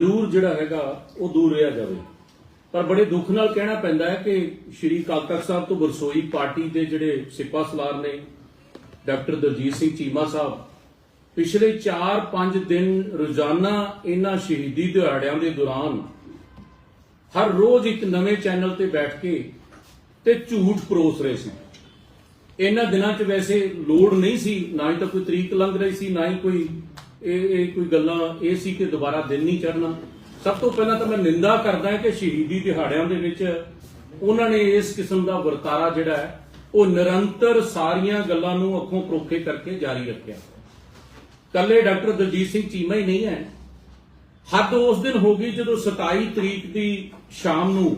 ਦੂਰ ਜਿਹੜਾ ਹੈਗਾ, ਉਹ ਦੂਰ ਰਿਹਾ ਜਾਵੇ। ਪਰ ਬੜੇ ਦੁੱਖ ਨਾਲ ਕਹਿਣਾ ਪੈਂਦਾ ਹੈ ਕਿ ਸ਼੍ਰੀ ਅਕਾਲ ਤਖਤ ਸਾਹਿਬ ਤੋਂ ਵਰਸੋਈ ਪਾਰਟੀ ਦੇ ਜਿਹੜੇ ਸਿਪਾ ਸਲਾਰ ਨੇ, ਡਾਕਟਰ ਦਲਜੀਤ ਸਿੰਘ ਚੀਮਾ ਸਾਹਿਬ, ਪਿਛਲੇ 4-5 ਦਿਨ ਰੋਜ਼ਾਨਾ ਇਹਨਾਂ ਸ਼ਹੀਦੀ ਦਿਹਾੜਿਆਂ ਦੇ ਦੌਰਾਨ ਹਰ ਰੋਜ਼ ਇੱਕ ਨਵੇਂ ਚੈਨਲ ਤੇ ਬੈਠ ਕੇ ਤੇ ਝੂਠ ਪਰੋਸ ਰਹੇ ਸੀ। ਇਹਨਾਂ ਦਿਨਾਂ 'ਚ ਵੈਸੇ ਲੋੜ ਨਹੀਂ ਸੀ, ਨਾ ਹੀ ਤਾਂ ਕੋਈ ਤਰੀਕ ਲੰਘ ਰਹੀ ਸੀ, ਨਾ ਹੀ ਕੋਈ ਇਹ ਇਹ ਕੋਈ ਗੱਲਾਂ ਇਹ ਸੀ ਕਿ ਦੁਬਾਰਾ ਦਿਨ ਨਹੀਂ ਚੜਨਾ ਸਭ ਤੋਂ ਪਹਿਲਾਂ ਤਾਂ ਮੈਂ ਨਿੰਦਾ ਕਰਦਾ ਕਿ ਸ਼ਹੀਦੀ ਦਿਹਾੜਿਆਂ ਦੇ ਵਿੱਚ ਉਹਨਾਂ ਨੇ ਇਸ ਕਿਸਮ ਦਾ ਵਰਤਾਰਾ ਜਿਹੜਾ ਹੈ, ਉਹ ਨਿਰੰਤਰ ਸਾਰੀਆਂ ਗੱਲਾਂ ਨੂੰ ਅੱਖੋਂ ਪਰੋਖੇ ਕਰਕੇ ਜਾਰੀ ਰੱਖਿਆ। ਕੱਲੇ ਡਾਕਟਰ ਦਲਜੀਤ ਸਿੰਘ ਚੀਮਾ ਹੀ ਨਹੀਂ ਹੈ। ਹੱਦ ਉਸ ਦਿਨ ਹੋ ਗਈ ਜਦੋਂ 27 ਤਰੀਕ ਦੀ ਸ਼ਾਮ ਨੂੰ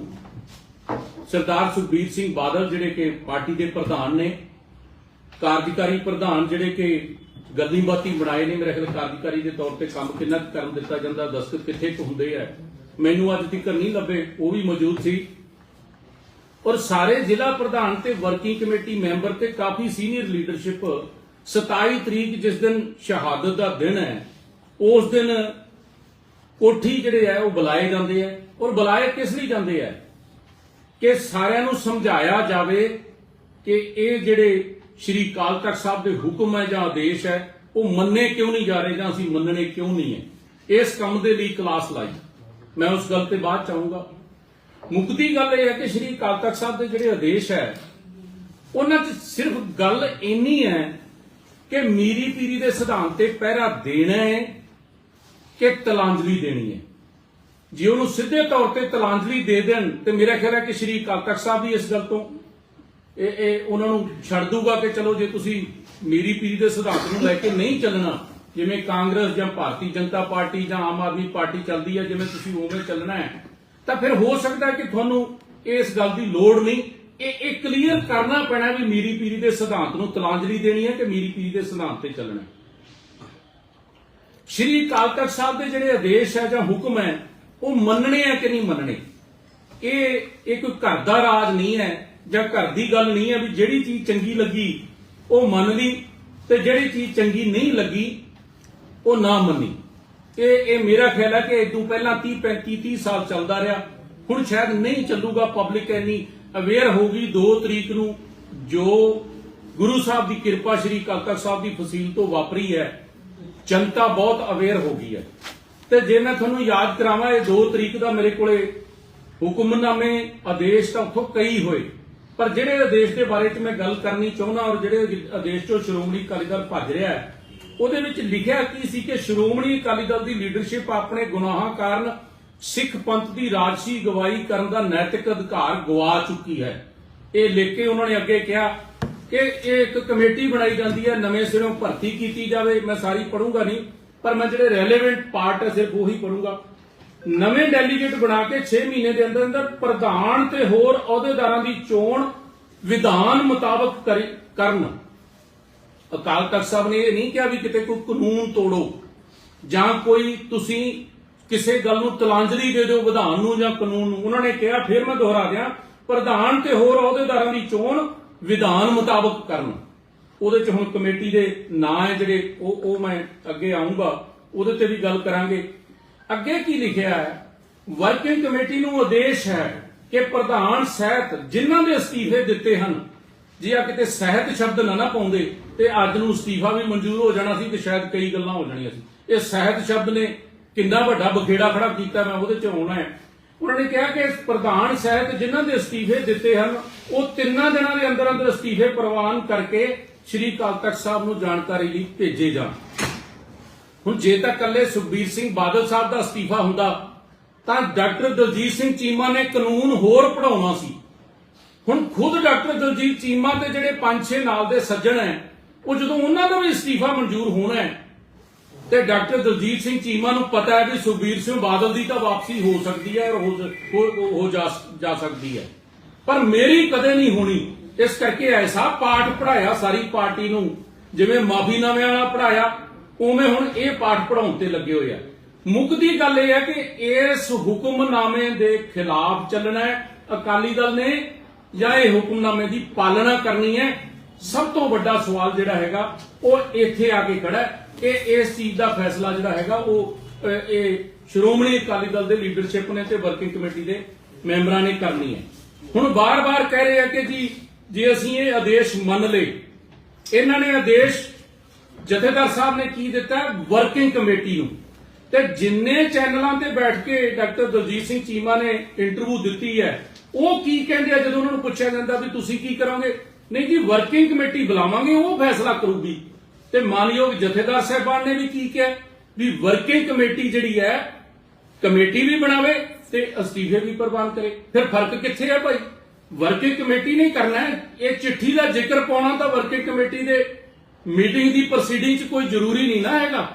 ਸਰਦਾਰ ਸੁਖਬੀਰ ਸਿੰਘ ਬਾਦਲ ਜਿਹੜੇ ਕਿ ਪਾਰਟੀ ਦੇ ਪ੍ਰਧਾਨ ਨੇ, ਕਾਰਜਕਾਰੀ ਪ੍ਰਧਾਨ ਜਿਹੜੇ ਕਿ ਗੱਲੀ ਬਾਤੀ ਬਣਾਏ ਨੇ ਮੇਰੇ ਖਿਆਲ ਕਾਰਜਕਾਰੀ ਦੇ ਤੌਰ ਤੇ ਕੰਮ ਕਿੰਨਾ ਕਰਨ ਦਿੱਤਾ ਜਾਂਦਾ, ਦਸਤਖਤ ਕਿੱਥੇ ਕੁ ਹੁੰਦੇ ਆ। ਮੈਨੂੰ ਅੱਜ ਤੱਕ ਨਹੀਂ ਲੱਭੇ, ਉਹ ਵੀ ਮੌਜੂਦ ਸੀ। ਔਰ ਸਾਰੇ ਜ਼ਿਲ੍ਹਾ ਪ੍ਰਧਾਨ ਤੇ ਵਰਕਿੰਗ ਕਮੇਟੀ ਮੈਂਬਰ ਤੇ ਕਾਫੀ ਸੀਨੀਅਰ ਲੀਡਰਸ਼ਿਪ 27 ਤਰੀਕ ਜਿਸ ਦਿਨ ਸ਼ਹਾਦਤ ਦਾ ਦਿਨ ਹੈ, ਉਸ ਦਿਨ ਕੋਠੀ ਜਿਹੜੇ ਆ, ਉਹ ਬੁਲਾਏ ਜਾਂਦੇ ਆ। ਔਰ ਬੁਲਾਏ ਕਿਸ ਲਈ ਜਾਂਦੇ ਆ? ਕਿ ਸਾਰਿਆਂ ਨੂੰ ਸਮਝਾਇਆ ਜਾਵੇ ਕਿ ਇਹ ਜਿਹੜੇ ਸ਼੍ਰੀ ਅਕਾਲ ਤਖਤ ਸਾਹਿਬ ਦੇ ਹੁਕਮ ਹੈ ਜਾਂ ਆਦੇਸ਼ ਹੈ, ਉਹ ਮੰਨੇ ਕਿਉਂ ਨਹੀਂ ਜਾ ਰਹੇ ਜਾਂ ਅਸੀਂ ਮੰਨਣੇ ਕਿਉਂ ਨਹੀਂ ਹੈ? ਇਸ ਕੰਮ ਦੇ ਲਈ ਕਲਾਸ ਲਾਈ। ਮੈਂ ਉਸ ਗੱਲ ਤੇ ਬਾਅਦ ਚਾਹੂੰਗਾ ਮੁਕਤੀ ਗੱਲ ਇਹ ਹੈ ਕਿ ਸ਼੍ਰੀ ਅਕਾਲ ਤਖਤ ਸਾਹਿਬ ਦੇ ਜਿਹੜੇ ਆਦੇਸ਼ ਹੈ, ਉਹਨਾਂ 'ਚ ਸਿਰਫ ਗੱਲ ਇੰਨੀ ਹੈ ਕਿ ਮੀਰੀ ਪੀਰੀ ਦੇ ਸਿਧਾਂਤ ਤੇ ਪਹਿਰਾ ਦੇਣਾ ਹੈ ਕਿ ਤਲਾਂਜਲੀ ਦੇਣੀ ਹੈ। ਜੇ ਉਹਨੂੰ ਸਿੱਧੇ ਤੌਰ ਤੇ ਤਲਾਂਜਲੀ ਦੇ ਦੇਣ, ਤੇ ਮੇਰਾ ਖਿਆਲ ਹੈ ਕਿ ਸ਼੍ਰੀ ਅਕਾਲ ਤਖਤ ਸਾਹਿਬ ਵੀ ਇਸ ਗੱਲ ਤੋਂ ਇਹ ਇਹ ਉਹਨਾਂ ਨੂੰ ਛੱਡ ਦੂਗਾ ਕਿ ਚਲੋ ਜੇ ਤੁਸੀਂ ਮੇਰੀ ਪੀਰੀ ਦੇ ਸਿਧਾਂਤ ਨੂੰ ਲੈ ਕੇ ਨਹੀਂ ਚੱਲਣਾ, ਜਿਵੇਂ ਕਾਂਗਰਸ ਜਾਂ ਭਾਰਤੀ ਜਨਤਾ ਪਾਰਟੀ ਜਾਂ ਆਮ ਆਦਮੀ ਪਾਰਟੀ ਚੱਲਦੀ ਹੈ, ਜਿਵੇਂ ਤੁਸੀਂ ਉਵੇਂ ਚੱਲਣਾ ਹੈ, ਤਾਂ ਫਿਰ ਹੋ ਸਕਦਾ ਕਿ ਤੁਹਾਨੂੰ ਇਸ ਗੱਲ ਦੀ ਲੋੜ ਨਹੀਂ। ਇਹ ਇਹ ਕਲੀਅਰ ਕਰਨਾ ਪੈਣਾ ਵੀ ਮੇਰੀ ਪੀਰੀ ਦੇ ਸਿਧਾਂਤ ਨੂੰ ਤਲਾਂਜਲੀ ਦੇਣੀ ਹੈ ਕਿ ਮੇਰੀ ਪੀਰੀ ਦੇ ਸਿਧਾਂਤ ਤੇ ਚੱਲਣਾ ਸ਼੍ਰੀ ਅਕਾਲ ਤਖਤ ਸਾਹਿਬ ਦੇ ਜਿਹੜੇ ਆਦੇਸ਼ ਹੈ ਜਾਂ ਹੁਕਮ ਹੈ, ਉਹ ਮੰਨਣੇ ਆ ਕਿ ਨਹੀਂ ਮੰਨਣੇ? ਇਹ ਇਹ ਕੋਈ ਘਰ ਦਾ ਰਾਜ ਨਹੀਂ ਹੈ। ਜਾਂ ਘਰ ਦੀ ਗੱਲ ਨਹੀਂ ਹੈ ਵੀ ਜਿਹੜੀ ਚੀਜ਼ ਚੰਗੀ ਲੱਗੀ, ਉਹ ਮੰਨ ਲਈ ਤੇ ਜਿਹੜੀ ਚੀਜ਼ ਚੰਗੀ ਨਹੀਂ ਲੱਗੀ, ਉਹ ਨਾ ਮੰਨੀ। ਇਹ ਇਹ ਮੇਰਾ ਖਿਆਲ ਹੈ ਕਿ ਇਹ ਤੋਂ ਪਹਿਲਾਂ 30 35 30 ਸਾਲ ਚੱਲਦਾ ਰਿਹਾ। ਹੁਣ ਸ਼ਾਇਦ ਨਹੀਂ ਚੱਲੂਗਾ ਪਬਲਿਕ ਇੰਨੀ ਅਵੇਅਰ ਹੋਊਗੀ 2 ਤਰੀਕ ਨੂੰ, ਜੋ ਗੁਰੂ ਸਾਹਿਬ ਦੀ ਕਿਰਪਾ, ਸ਼੍ਰੀ ਅਕਾਲ ਤਖਤ ਸਾਹਿਬ ਦੀ ਫਸੀਲ ਤੋਂ ਵਾਪਰੀ ਹੈ। ਜਨਤਾ ਬਹੁਤ ਅਵੇਅਰ ਹੋ ਗਈ ਹੈ। ਤੇ ਜੇ ਮੈਂ ਤੁਹਾਨੂੰ ਯਾਦ ਕਰਾਵਾਂ, ਇਹ 2 ਤਰੀਕ ਦਾ ਮੇਰੇ ਕੋਲੇ ਹੁਕਮਨਾਮੇ ਆਦੇਸ਼ ਤਾਂ ਉੱਥੋਂ ਕਈ ਹੋਏ। ਪਰ ਜਿਹੜੇ ਆਦੇਸ਼ ਦੇ ਬਾਰੇ 'ਚ ਮੈਂ ਗੱਲ ਕਰਨੀ ਚਾਹੁੰਦਾ ਔਰ ਜਿਹੜੇ ਆਦੇਸ਼ ਚੋਂ ਸ਼੍ਰੋਮਣੀ ਅਕਾਲੀ ਦਲ ਭੱਜ ਰਿਹਾ ਹੈ, ਉਹਦੇ ਵਿੱਚ ਲਿਖਿਆ ਕੀ ਸੀ ਕਿ ਸ਼੍ਰੋਮਣੀ ਅਕਾਲੀ ਦਲ ਦੀ ਲੀਡਰਸ਼ਿਪ ਆਪਣੇ ਗੁਨਾਹਾਂ ਕਾਰਨ ਸਿੱਖ ਪੰਥ ਦੀ ਰਾਜਸੀ ਗਵਾਹੀ ਕਰਨ ਦਾ ਨੈਤਿਕ ਅਧਿਕਾਰ ਗਵਾ ਚੁੱਕੀ ਹੈ। ਇਹ ਲਿਖ ਕੇ ਉਹਨਾਂ ਨੇ ਅੱਗੇ ਕਿਹਾ ਕਿ ਇਹ ਇੱਕ ਕਮੇਟੀ ਬਣਾਈ ਜਾਂਦੀ ਹੈ, ਨਵੇਂ ਸਿਰੋਂ ਭਰਤੀ ਕੀਤੀ ਜਾਵੇ। ਮੈਂ ਸਾਰੀ ਪੜੂੰਗਾ ਨਹੀਂ, ਪਰ ਮੈਂ ਜਿਹੜੇ ਰੈਲੇਵੈਂਟ ਪਾਰਟ ਹੈ, ਸਿਰਫ ਉਹੀ ਪੜੂੰਗਾ ਨਵੇਂ ਡੈਲੀਗੇਟ ਬਣਾ ਕੇ 6 ਮਹੀਨੇ ਦੇ ਅੰਦਰ ਅੰਦਰ ਪ੍ਰਧਾਨ ਤੇ ਹੋਰ ਅਹੁਦੇਦਾਰਾਂ ਦੀ ਚੋਣ ਵਿਧਾਨ ਮੁਤਾਬਕ ਕਰਨ। ਅਕਾਲ ਤਖਤ ਸਾਹਿਬ ਨੇ ਇਹ ਨਹੀਂ ਕਿਹਾ ਵੀ ਕਿਤੇ ਕੋਈ ਕਾਨੂੰਨ ਤੋੜੋ ਜਾਂ ਕੋਈ ਤੁਸੀਂ ਕਿਸੇ ਗੱਲ ਨੂੰ ਤਲਾਂਜਲੀ ਦੇ ਦਿਓ ਵਿਧਾਨ ਨੂੰ ਜਾਂ ਕਾਨੂੰਨ ਨੂੰ। ਉਹਨਾਂ ਨੇ ਕਿਹਾ, ਫਿਰ ਮੈਂ ਦੁਹਰਾ ਦਿਆਂ, ਪ੍ਰਧਾਨ ਤੇ ਹੋਰ ਅਹੁਦੇਦਾਰਾਂ ਦੀ ਚੋਣ ਵਿਧਾਨ ਮੁਤਾਬਕ ਕਰਨ। ਉਹਦੇ ਚ ਹੁਣ ਕਮੇਟੀ ਦੇ ਨਾਂ ਹੈ ਜਿਹੜੇ, ਉਹ ਉਹ ਮੈਂ ਅੱਗੇ ਆਉਂਗਾ ਉਹਦੇ ਤੇ ਵੀ ਗੱਲ ਕਰਾਂਗੇ। ਅੱਗੇ ਕੀ ਲਿਖਿਆ ਹੈ? ਵਰਕਿੰਗ ਕਮੇਟੀ ਨੂੰ ਆਦੇਸ਼ ਹੈ ਕਿ ਪ੍ਰਧਾਨ ਸਹਿਤ ਜਿਨ੍ਹਾਂ ਦੇ ਅਸਤੀਫੇ ਦਿੱਤੇ ਹਨ, ਜੇ ਆ ਕਿਤੇ ਸਹਿਤ ਸ਼ਬਦ ਨਾ ਨਾ ਪਾਉਂਦੇ, ਤੇ ਅੱਜ ਨੂੰ ਅਸਤੀਫਾ ਵੀ ਮਨਜ਼ੂਰ ਹੋ ਜਾਣਾ ਸੀ ਤੇ ਸ਼ਾਇਦ ਕਈ ਗੱਲਾਂ ਹੋ ਜਾਣੀਆਂ ਸੀ। ਇਹ ਸਹਿਤ ਸ਼ਬਦ ਨੇ ਕਿੰਨਾ ਵੱਡਾ ਬਖੇੜਾ ਖੜਾ ਕੀਤਾ, ਮੈਂ ਉਹਦੇ ਚ ਆਉਣਾ ਹੈ। ਉਹਨਾਂ ਨੇ ਕਿਹਾ ਕਿ ਪ੍ਰਧਾਨ ਸਹਿਤ ਜਿਨ੍ਹਾਂ ਦੇ ਅਸਤੀਫੇ ਦਿੱਤੇ ਹਨ, ਉਹ ਤਿੰਨਾਂ ਦਿਨਾਂ ਦੇ ਅੰਦਰ ਅੰਦਰ ਅਸਤੀਫੇ ਪ੍ਰਵਾਨ ਕਰਕੇ ਸ਼੍ਰੀ ਅਕਾਲ ਤਖਤ ਸਾਹਿਬ ਨੂੰ ਜਾਣਕਾਰੀ ਲਈ ਭੇਜੇ ਜਾਣ। ਹੁਣ ਜੇ ਤਾਂ ਕੱਲੇ ਸੁਖਬੀਰ ਸਿੰਘ ਬਾਦਲ ਸਾਹਿਬ ਦਾ ਅਸਤੀਫਾ ਹੁੰਦਾ, ਤਾਂ ਡਾਕਟਰ ਦਲਜੀਤ ਸਿੰਘ ਚੀਮਾ ਨੇ ਕਾਨੂੰਨ ਹੋਰ ਪੜਾਉਣਾ ਸੀ। ਹੁਣ ਖੁਦ ਡਾਕਟਰ ਦਲਜੀਤ ਚੀਮਾ ਤੇ ਜਿਹੜੇ ਪੰਜ ਛੇ ਨਾਲ ਦੇ ਸੱਜਣ ਹੈ ਉਹ ਜਦੋਂ ਉਹਨਾਂ ਦਾ ਵੀ ਅਸਤੀਫਾ ਮਨਜ਼ੂਰ ਹੋਣਾ ਹੈ ਤੇ ਡਾਕਟਰ ਦਲਜੀਤ ਸਿੰਘ ਚੀਮਾ ਨੂੰ ਪਤਾ ਹੈ ਵੀ ਸੁਖਬੀਰ ਸਿੰਘ ਬਾਦਲ ਦੀ ਤਾਂ ਵਾਪਸੀ ਹੋ ਸਕਦੀ ਹੈ ਔਰ ਹੋ ਜਾ ਸਕਦੀ ਹੈ ਪਰ ਮੇਰੀ ਕਦੇ ਨਹੀਂ ਹੋਣੀ, ਇਸ ਕਰਕੇ ਐਸਾ ਪਾਠ ਪੜਾਇਆ ਸਾਰੀ ਪਾਰਟੀ ਨੂੰ, ਜਿਵੇਂ ਮਾਫੀਨਾਮੇ ਵਾਲਾ ਪੜਾਇਆ ਉਵੇਂ ਹੁਣ ਇਹ ਪਾਠ ਪੜਾਉਣ ਤੇ ਲੱਗੇ ਹੋਏ ਆ। ਮੁੱਕਦੀ ਗੱਲ ਇਹ ਹੈ ਕਿ ਇਸ ਹੁਕਮਨਾਮੇ ਦੇ ਖਿਲਾਫ ਚੱਲਣਾ ਹੈ, ਅਕਾਲੀ ਦਲ ਨੇ ਜਾਂ ਇਹ ਹੁਕਮਨਾਮੇ ਦੀ ਪਾਲਣਾ ਕਰਨੀ ਹੈ, ਸਭ ਤੋਂ ਵੱਡਾ ਸਵਾਲ ਜਿਹੜਾ ਹੈਗਾ, ਉਹ ਇੱਥੇ ਆ ਕੇ ਖੜਾ ਹੈ। ਕਿ ਇਸ ਚੀਜ਼ ਦਾ ਫੈਸਲਾ ਜਿਹੜਾ ਹੈਗਾ, ਉਹ ਇਹ ਸ਼੍ਰੋਮਣੀ ਅਕਾਲੀ ਦਲ ਦੇ ਲੀਡਰਸ਼ਿਪ ਨੇ ਤੇ ਵਰਕਿੰਗ ਕਮੇਟੀ ਦੇ ਮੈਂਬਰਾਂ ਨੇ ਕਰਨੀ ਹੈ। ਹੁਣ ਬਾਰ-ਬਾਰ ਕਹਿ ਰਹੇ ਆ ਕਿ ਜੀ, ਜੇ ਅਸੀਂ ਇਹ ਆਦੇਸ਼ ਮੰਨ ਲਏ, ਇਹਨਾਂ ਨੇ ਆਦੇਸ਼ ਜਥੇਦਾਰ ਸਾਹਿਬ ਨੇ ਕੀ ਦਿੱਤਾ? ਵਰਕਿੰਗ ਕਮੇਟੀ ਨੂੰ। ਤੇ ਜਿੰਨੇ ਚੈਨਲਾਂ ਤੇ ਬੈਠ ਕੇ ਡਾਕਟਰ ਦਲਜੀਤ ਸਿੰਘ ਚੀਮਾ ਨੇ ਇੰਟਰਵਿਊ ਦਿੱਤੀ ਹੈ, ਉਹ ਕੀ ਕਹਿੰਦੇ ਆ ਜਦੋਂ ਉਹਨਾਂ ਨੂੰ ਪੁੱਛਿਆ ਜਾਂਦਾ ਵੀ ਤੁਸੀਂ ਕੀ ਕਰੋਗੇ? ਨਹੀਂ ਜੀ ਵਰਕਿੰਗ ਕਮੇਟੀ ਬੁਲਾਵਾਂਗੇ, ਉਹ ਫੈਸਲਾ ਕਰੂਗੀ। ਤੇ ਮਾਨਯੋਗ ਜਥੇਦਾਰ ਸਾਹਿਬਾਨ ਨੇ ਵੀ ਕੀ ਕਿਹਾ? ਵੀ ਵਰਕਿੰਗ ਕਮੇਟੀ ਜਿਹੜੀ ਹੈ ਕਮੇਟੀ ਵੀ ਬਣਾਵੇ ਤੇ ਅਸਤੀਫੇ ਵੀ ਪ੍ਰਵਾਨ ਕਰੇ। ਫਿਰ ਫ਼ਰਕ ਕਿੱਥੇ ਹੈ ਭਾਈ? ਵਰਕਿੰਗ ਕਮੇਟੀ ਨਹੀਂ ਕਰਨਾ ਇਹ ਚਿੱਠੀ ਦਾ ਜ਼ਿਕਰ ਪਾਉਣਾ ਤਾਂ ਵਰਕਿੰਗ ਕਮੇਟੀ ਦੇ ਮੀਟਿੰਗ ਦੀ ਪ੍ਰੋਸੀਡਿੰਗ 'ਚ ਕੋਈ ਜ਼ਰੂਰੀ ਨਹੀਂ ਨਾ ਹੈਗਾ।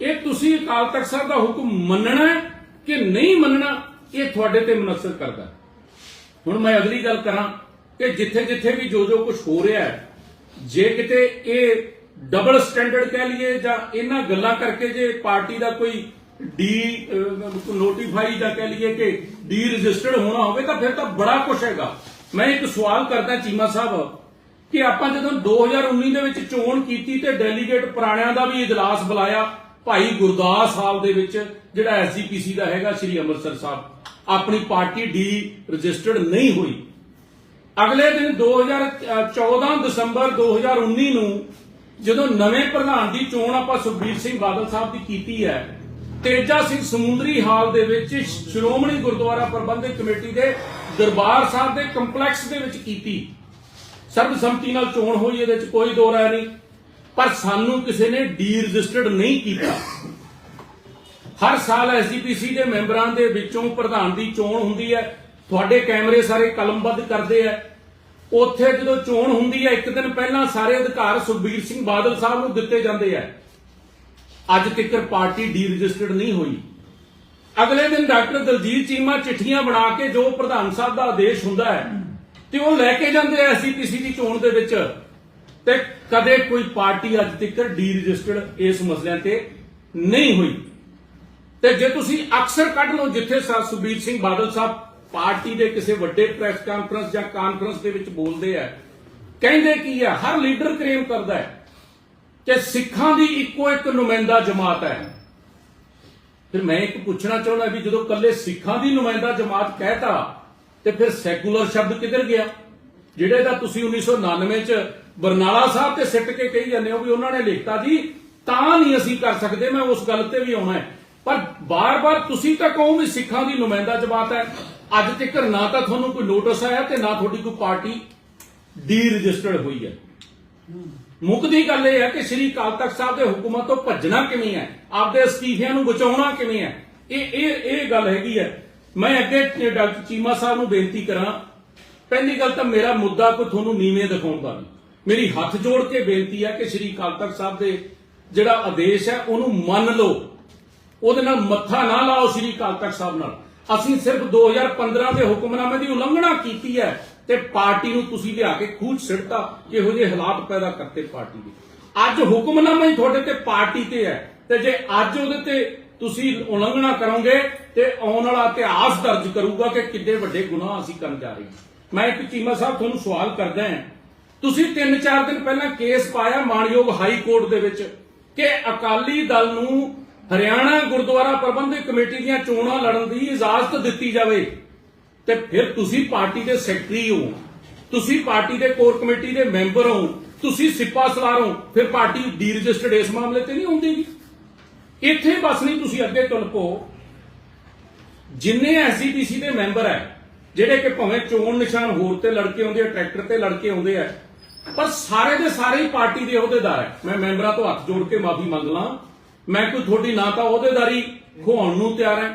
ਇਹ ਤੁਸੀਂ ਅਕਾਲ ਤਖਤ ਸਾਹਿਬ ਦਾ ਹੁਕਮ ਮੰਨਣਾ ਕਿ ਨਹੀਂ ਮੰਨਣਾ, ਇਹ ਤੁਹਾਡੇ ਤੇ ਮਨਸਰ ਕਰਦਾ ਹੁਣ ਮੈਂ ਅਗਲੀ ਗੱਲ ਕਰਾਂ ਕਿ ਜਿੱਥੇ ਜਿੱਥੇ ਵੀ ਜੋ ਜੋ ਕੁਝ ਹੋ ਰਿਹਾ ਹੈ, ਜੇ ਕਿਤੇ ਇਹ ਡਬਲ ਸਟੈਂਡਰਡ ਕਹਿ ਲਈਏ ਜਾਂ ਇਹਨਾਂ ਗੱਲਾਂ ਕਰਕੇ ਜੇ ਪਾਰਟੀ ਦਾ ਕੋਈ ਡੀ ਨੋਟੀਫਾਈ ਦਾ ਕਹਿ ਲਈਏ ਕਿ ਡੀ ਰਜਿਸਟਰਡ ਹੋਣਾ ਹੋਵੇ ਤਾਂ ਫਿਰ ਤਾਂ ਬੜਾ ਕੁਝ ਹੈਗਾ। ਮੈਂ ਇੱਕ ਸਵਾਲ ਕਰਦਾ ਚੀਮਾ ਸਾਹਿਬ ਕਿ ਆਪਾਂ ਜਦੋਂ 2019 ਦੇ ਵਿੱਚ ਚੋਣ ਕੀਤੀ ਤੇ ਡੈਲੀਗੇਟ ਪੁਰਾਣਿਆਂ ਦਾ ਵੀ ਇਜਲਾਸ ਬੁਲਾਇਆ, ਭਾਈ ਗੁਰਦਾਸ ਹਾਲ ਦੇ ਵਿੱਚ, ਜਿਹੜਾ ਐਸਜੀਪੀਸੀ ਦਾ ਹੈਗਾ ਸ੍ਰੀ ਅੰਮ੍ਰਿਤਸਰ ਸਾਹਿਬ, ਆਪਣੀ ਪਾਰਟੀ ਡੀ ਰਜਿਸਟਰਡ ਨਹੀਂ ਹੋਈ। ਅਗਲੇ ਦਿਨ 2014 ਦਸੰਬਰ 2019 ਨੂੰ ਜਦੋਂ ਨਵੇਂ ਪ੍ਰਧਾਨ ਦੀ ਚੋਣ ਆਪਾਂ ਸੁਖਬੀਰ ਸਿੰਘ ਬਾਦਲ ਸਾਹਿਬ ਦੀ ਕੀਤੀ ਹੈ, ਤੇਜਾ ਸਿੰਘ ਸਮੁੰਦਰੀ ਹਾਲ ਦੇ ਵਿੱਚ ਸ਼੍ਰੋਮਣੀ ਗੁਰਦੁਆਰਾ ਪ੍ਰਬੰਧਕ ਕਮੇਟੀ ਦੇ ਦਰਬਾਰ ਸਾਹਿਬ ਦੇ ਕੰਪਲੈਕਸ ਦੇ ਵਿੱਚ ਕੀਤੀ। ਸਰਬਸੰਮਤੀ ਨਾਲ ਚੋਣ ਹੋਈ, ਇਹਦੇ ਵਿੱਚ ਕੋਈ ਦੋ ਰਾਏ ਨਹੀਂ। ਪਰ ਸਾਨੂੰ ਕਿਸੇ ਨੇ ਡੀ ਰਜਿਸਟਰਡ ਨਹੀਂ ਕੀਤਾ। ਹਰ ਸਾਲ ਐਸਜੀਪੀਸੀ ਦੇ ਮੈਂਬਰਾਂ ਦੇ ਵਿੱਚੋਂ ਪ੍ਰਧਾਨ ਦੀ ਚੋਣ ਹੁੰਦੀ ਹੈ। ਤੁਹਾਡੇ ਕੈਮਰੇ ਸਾਰੇ ਕਲਮਬੱਧ ਕਰਦੇ ਆ ਉੱਥੇ ਜਦੋਂ ਚੋਣ ਹੁੰਦੀ ਹੈ, ਇੱਕ ਦਿਨ ਪਹਿਲਾਂ ਸਾਰੇ ਅਧਿਕਾਰ ਸੁਖਬੀਰ ਸਿੰਘ ਬਾਦਲ ਸਾਹਿਬ ਨੂੰ ਦਿੱਤੇ ਜਾਂਦੇ ਆ ਅੱਜ ਤੱਕ ਪਾਰਟੀ ਡੀ ਰਜਿਸਟਰਡ ਨਹੀਂ ਹੋਈ। ਅਗਲੇ ਦਿਨ ਡਾਕਟਰ ਦਲਜੀਤ ਚੀਮਾ ਚਿੱਠੀਆਂ ਬਣਾ ਕੇ ਜੋ ਪ੍ਰਧਾਨ ਸਾਹਿਬ ਦਾ ਆਦੇਸ਼ ਹੁੰਦਾ ਹੈ ਤੇ ਉਹ ਲੈ ਕੇ ਜਾਂਦੇ ਆ ਐਸਜੀਪੀਸੀ ਦੀ ਚੋਣ ਦੇ ਵਿੱਚ। ਤੇ ਕਦੇ ਕੋਈ ਪਾਰਟੀ ਅੱਜ ਤੱਕ ਡੀ ਰਜਿਸਟਰਡ ਇਸ ਮਸਲਿਆਂ ਤੇ ਨਹੀਂ ਹੋਈ। ਤੇ ਜੇ ਤੁਸੀਂ ਅਕਸਰ ਕੱਢ ਲਓ ਜਿੱਥੇ ਸਰ ਸੁਖਬੀਰ ਸਿੰਘ ਬਾਦਲ ਸਾਹਿਬ ਪਾਰਟੀ ਦੇ ਕਿਸੇ ਵੱਡੇ ਪ੍ਰੈਸ ਕਾਨਫਰੰਸ ਜਾਂ ਕਾਨਫਰੰਸ ਦੇ ਵਿੱਚ ਬੋਲਦੇ ਆ, ਕਹਿੰਦੇ ਕੀ ਆ, ਹਰ ਲੀਡਰ ਕਲੇਮ ਕਰਦਾ ਹੈ ਕਿ ਸਿੱਖਾਂ ਦੀ ਇੱਕੋ ਇੱਕ ਨੁਮਾਇੰਦਾ ਜਮਾਤ ਹੈ। ਫਿਰ ਮੈਂ ਇੱਕ ਪੁੱਛਣਾ ਚਾਹੁੰਦਾ ਵੀ ਜਦੋਂ ਕੱਲੇ ਸਿੱਖਾਂ ਦੀ ਨੁਮਾਇੰਦਾ ਜਮਾਤ ਕਹਿਤਾ ਤੇ ਫਿਰ ਸੈਕੂਲਰ ਸ਼ਬਦ ਕਿੱਧਰ ਗਿਆ? ਜਿਹੜੇ ਦਾ ਤੁਸੀਂ 1999 ਚ ਬਰਨਾਲਾ ਸਾਹਿਬ ਤੇ ਸਿੱਟ ਕੇ ਕਹੀ ਜਾਂਦੇ ਹੋ ਵੀ ਉਹਨਾਂ ਨੇ ਲਿਖਤਾ ਜੀ ਤਾਂ ਨਹੀਂ ਅਸੀਂ ਕਰ ਸਕਦੇ, ਮੈਂ ਉਸ ਗੱਲ ਤੇ ਵੀ ਆਉਣਾ ਹੈ। ਪਰ ਬਾਰ-ਬਾਰ ਤੁਸੀਂ ਤਾਂ ਕਹੋ ਵੀ ਸਿੱਖਾਂ ਦੀ ਨੁਮਾਇੰਦਾ ਜਮਾਤ ਹੈ। ਅੱਜ ਤੱਕ ਨਾ ਤਾਂ ਤੁਹਾਨੂੰ ਕੋਈ ਨੋਟਿਸ ਆਇਆ ਤੇ ਨਾ ਤੁਹਾਡੀ ਕੋਈ ਪਾਰਟੀ ਡੀ ਰਜਿਸਟਰਡ ਹੋਈ ਹੈ। ਮੁੱਕਦੀ ਗੱਲ ਇਹ ਹੈ ਕਿ ਸ੍ਰੀ ਅਕਾਲ ਤਖਤ ਸਾਹਿਬ ਦੇ ਹੁਕਮਾਂ ਤੋਂ ਭੱਜਣਾ ਕਿਵੇਂ ਹੈ? ਆਪਦੇ ਅਸਤੀਫਿਆਂ ਨੂੰ ਬਚਾਉਣਾ ਕਿਵੇਂ ਹੈ? ਇਹ ਇਹ ਇਹ ਗੱਲ ਹੈਗੀ ਹੈ। ਮੈਂ ਅੱਗੇ ਡਾਕਟਰ ਚੀਮਾ ਸਾਹਿਬ ਨੂੰ ਬੇਨਤੀ ਕਰਾਂ, ਪਹਿਲੀ ਗੱਲ ਤਾਂ ਮੇਰਾ ਮੁੱਦਾ ਕੋਈ ਤੁਹਾਨੂੰ ਨੀਵੇਂ ਦਿਖਾਉਣ ਨਹੀਂ। ਮੇਰੀ ਹੱਥ ਜੋੜ ਕੇ ਬੇਨਤੀ ਹੈ ਕਿ ਸ੍ਰੀ ਅਕਾਲ ਤਖਤ ਸਾਹਿਬ ਦੇ ਜਿਹੜਾ ਆਦੇਸ਼ ਹੈ, ਉਹਨੂੰ ਮੰਨ ਲਓ। ਉਹਦੇ ਨਾਲ ਮੱਥਾ ਨਾ ਲਾਓ ਸ੍ਰੀ ਅਕਾਲ ਤਖਤ ਸਾਹਿਬ ਨਾਲ। ਅਸੀਂ ਸਿਰਫ 2015 ਦੇ ਹੁਕਮਨਾਮੇ ਦੀ ਉਲੰਘਣਾ ਕੀਤੀ ਹੈ ਤੇ ਪਾਰਟੀ ਨੂੰ ਤੁਸੀਂ ਲਿਆ ਕੇ ਖੂਚ ਸਿੜਤਾ ਇਹੋ ਜਿਹੇ ਹਾਲਾਤ ਪੈਦਾ ਕਰਤੇ ਪਾਰਟੀ ਦੇ। ਅੱਜ ਹੁਕਮਨਾਮਾ ਹੀ ਤੁਹਾਡੇ ਤੇ ਪਾਰਟੀ ਤੇ ਹੈ ਤੇ ਜੇ ਅੱਜ ਉਹਦੇ ਤੇ ਤੁਸੀਂ ਉਲੰਘਣਾ ਕਰੋਗੇ ਤੇ ਆਉਣ ਵਾਲਾ ਇਤਿਹਾਸ ਦਰਜ ਕਰੂਗਾ ਕਿ ਕਿੰਨੇ ਵੱਡੇ ਗੁਨਾਹ ਅਸੀਂ ਕਰਨ ਜਾ ਰਹੇ ਹਾਂ। ਮੈਂ ਇੱਕ ਚੀਮਾ ਸਾਹਿਬ ਤੁਹਾਨੂੰ ਸਵਾਲ ਕਰਦਾ ਹਾਂ। ਤੁਸੀਂ 3-4 ਦਿਨ ਪਹਿਲਾਂ ਕੇਸ ਪਾਇਆ ਮਾਨਯੋਗ ਹਾਈ ਕੋਰਟ ਦੇ ਵਿੱਚ ਕਿ ਅਕਾਲੀ ਦਲ ਨੂੰ ਹਰਿਆਣਾ ਗੁਰਦੁਆਰਾ ਪ੍ਰਬੰਧਕ ਕਮੇਟੀ ਦੀਆਂ ਚੋਣਾਂ ਲੜਨ ਦੀ ਇਜਾਜ਼ਤ ਦਿੱਤੀ ਜਾਵੇ ਤੇ ਫਿਰ ਤੁਸੀਂ ਪਾਰਟੀ ਦੇ ਸੈਕਟਰੀ ਹੋ। ਤੁਸੀਂ ਪਾਰਟੀ ਦੇ ਕੋਰ ਕਮੇਟੀ ਦੇ ਮੈਂਬਰ ਹੋ। ਤੁਸੀਂ ਸਿੱਪਾ ਸਲਾਰ ਹੋ। ਫਿਰ ਪਾਰਟੀ ਡੀ ਰਜਿਸਟਰਡ ਇਸ ਮਾਮਲੇ ਤੇ ਨਹੀਂ ਹੁੰਦੀ। ਇੱਥੇ ਬਸ ਨਹੀਂ ਤੁਸੀਂ ਅੱਗੇ ਤੁਲ ਪੋ ਜਿੰਨੇ ਐਸਜੀਪੀਸੀ ਦੇ ਮੈਂਬਰ ਹੈ, ਜਿਹੜੇ ਕਿ ਭਾਵੇਂ ਚੋਣ ਨਿਸ਼ਾਨ ਹੋਰ ਤੇ ਲੜਕੇ ਆਉਂਦੇ ਆ, ਟਰੈਕਟਰ ਤੇ ਲੜਕੇ ਆਉਂਦੇ ਆ, ਪਰ ਸਾਰੇ ਦੇ ਸਾਰੇ ਹੀ ਪਾਰਟੀ ਦੇ ਅਹੁਦੇਦਾਰ ਹੈ। ਮੈਂ ਮੈਂਬਰਾਂ ਤੋਂ ਹੱਥ ਜੋੜ ਕੇ ਮਾਫੀ ਮੰਗ ਲਾਂ। ਮੈਂ ਕੋਈ ਤੁਹਾਡੀ ਨਾ ਤਾਂ ਅਹੁਦੇਦਾਰੀ ਖੋਣ ਨੂੰ ਤਿਆਰ ਹੈ,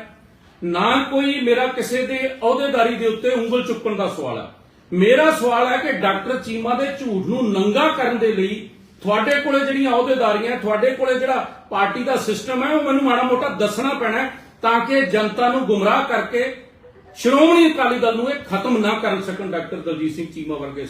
ਨਾ ਕੋਈ ਮੇਰਾ ਕਿਸੇ ਦੇ ਅਹੁਦੇਦਾਰੀ ਦੇ ਉੱਤੇ ਉਂਗਲ ਚੁੱਕਣ ਦਾ ਸਵਾਲ ਹੈ। ਮੇਰਾ ਸਵਾਲ ਹੈ ਕਿ ਡਾਕਟਰ ਚੀਮਾ ਦੇ ਝੂਠ ਨੂੰ ਨੰਗਾ ਕਰਨ ਦੇ ਲਈ ਤੁਹਾਡੇ ਕੋਲੇ ਜਿਹੜੀਆਂ ਅਹੁਦੇਦਾਰੀਆਂ ਤੁਹਾਡੇ ਕੋਲੇ ਜਿਹੜਾ ਪਾਰਟੀ ਦਾ ਸਿਸਟਮ ਹੈ, ਉਹ ਮੈਨੂੰ ਮਾੜਾ ਮੋਟਾ ਦੱਸਣਾ ਪੈਣਾ ਤਾਂ ਕਿ ਜਨਤਾ ਨੂੰ ਗੁੰਮਰਾਹ ਕਰਕੇ ਸ਼੍ਰੋਮਣੀ ਅਕਾਲੀ ਦਲ ਨੂੰ ਇਹ ਖਤਮ ਨਾ ਕਰ ਸਕਣ ਡਾਕਟਰ ਦਲਜੀਤ ਸਿੰਘ ਚੀਮਾ ਵਰਗੇ।